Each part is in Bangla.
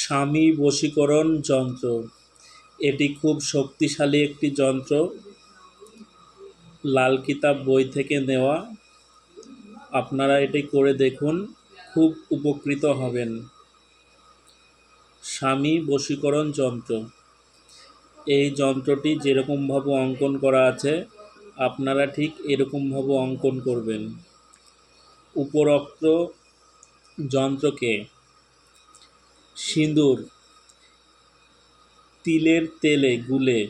স্বামী বশীকরণ যন্ত্র। এটি খুব শক্তিশালী একটি যন্ত্র। লাল কিতাব বই থেকে নেওয়া। আপনারা এটি করে দেখুন, খুব উপকৃত হবেন। স্বামী বশীকরণ যন্ত্র। এই যন্ত্রটি যেরকমভাবে অঙ্কন করা আছে, আপনারা ঠিক এরকমভাবে অঙ্কন করবেন। উপরোক্ত যন্ত্রকে সিঁদুর, তিলের তেলে গুলে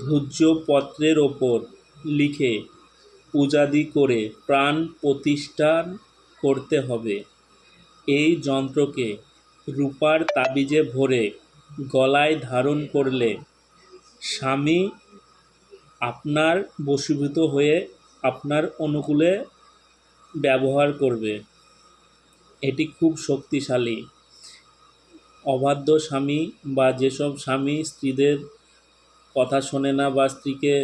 ভূজ্য পত্রের ওপর লিখে পূজাদি করে প্রাণ প্রতিষ্ঠান করতে হবে। এই যন্ত্রকে রূপার তাবিজে ভরে গলায় ধারণ করলে স্বামী আপনার বশীভূত হয়ে আপনার অনুকূলে ব্যবহার করবে। এটি খুব শক্তিশালী। অবাধ্য স্বামী বা যেসব স্বামী স্ত্রীদের কথা শোনে না বা স্ত্রীকে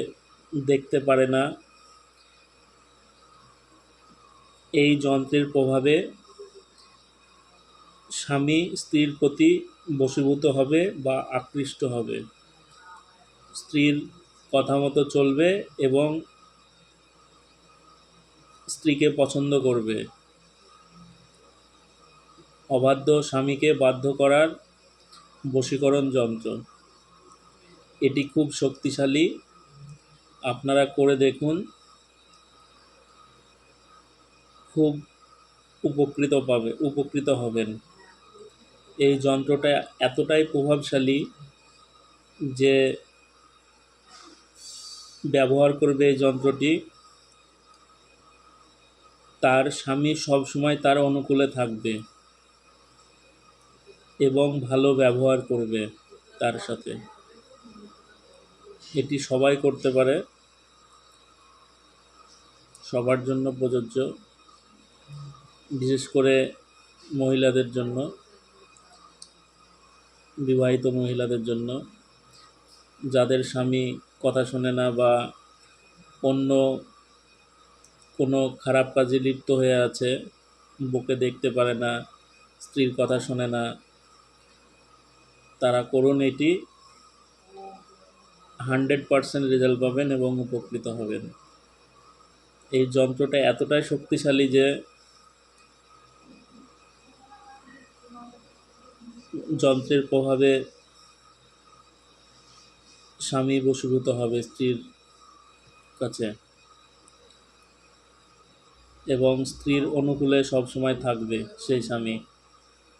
দেখতে পারে না, এই যন্ত্রের প্রভাবে স্বামী স্ত্রীর প্রতি বশীভূত হবে বা আকৃষ্ট হবে। স্ত্রীর কথা মতো চলবে এবং স্ত্রীকে পছন্দ করবে। অবাধ্য স্বামীকে বাধ্য করার বশীকরণ যন্ত্র। এটি খুব শক্তিশালী। আপনারা করে দেখুন। খুব উপকৃত পাবে, উপকৃত হবেন। এই যন্ত্রটা এতটাই প্রভাবশালী যে ব্যবহার করবে এই যন্ত্রটি। তার স্বামী সবসময় তার অনুকূলে থাকবে। এবং ভালো ব্যবহার করবে তার সাথে। এটি সবাই করতে পারে। সবার জন্য প্রযোজ্য। বিশেষ করে মহিলাদের জন্য, বিবাহিত মহিলাদের জন্য। যাদের স্বামী কথা শোনে না বা অন্য কোনো খারাপ কাজে লিপ্ত হয়ে আছে, বুকে দেখতে পারে না, স্ত্রীর কথা শোনে না তারা করুন এটি। হান্ড্রেড পারসেন্ট রেজাল্ট পাবেন এবং উপকৃত হবেন। এই যন্ত্রটা এতটাই শক্তিশালী যে যন্ত্রের প্রভাবে স্বামী বশীভূত হবে স্ত্রীর কাছে এবং স্ত্রীর অনুকূলে সবসময় থাকবে সেই স্বামী।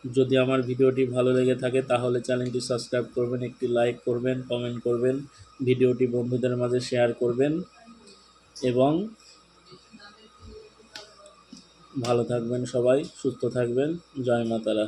যদি আমার ভিডিওটি ভালো লেগে থাকে, তাহলে চ্যানেলটি সাবস্ক্রাইব করবেন, একটি লাইক করবেন, কমেন্ট করবেন, ভিডিওটি বন্ধুদের মাঝে শেয়ার করবেন এবং ভালো থাকবেন সবাই, সুস্থ থাকবেন। জয় মাতারা।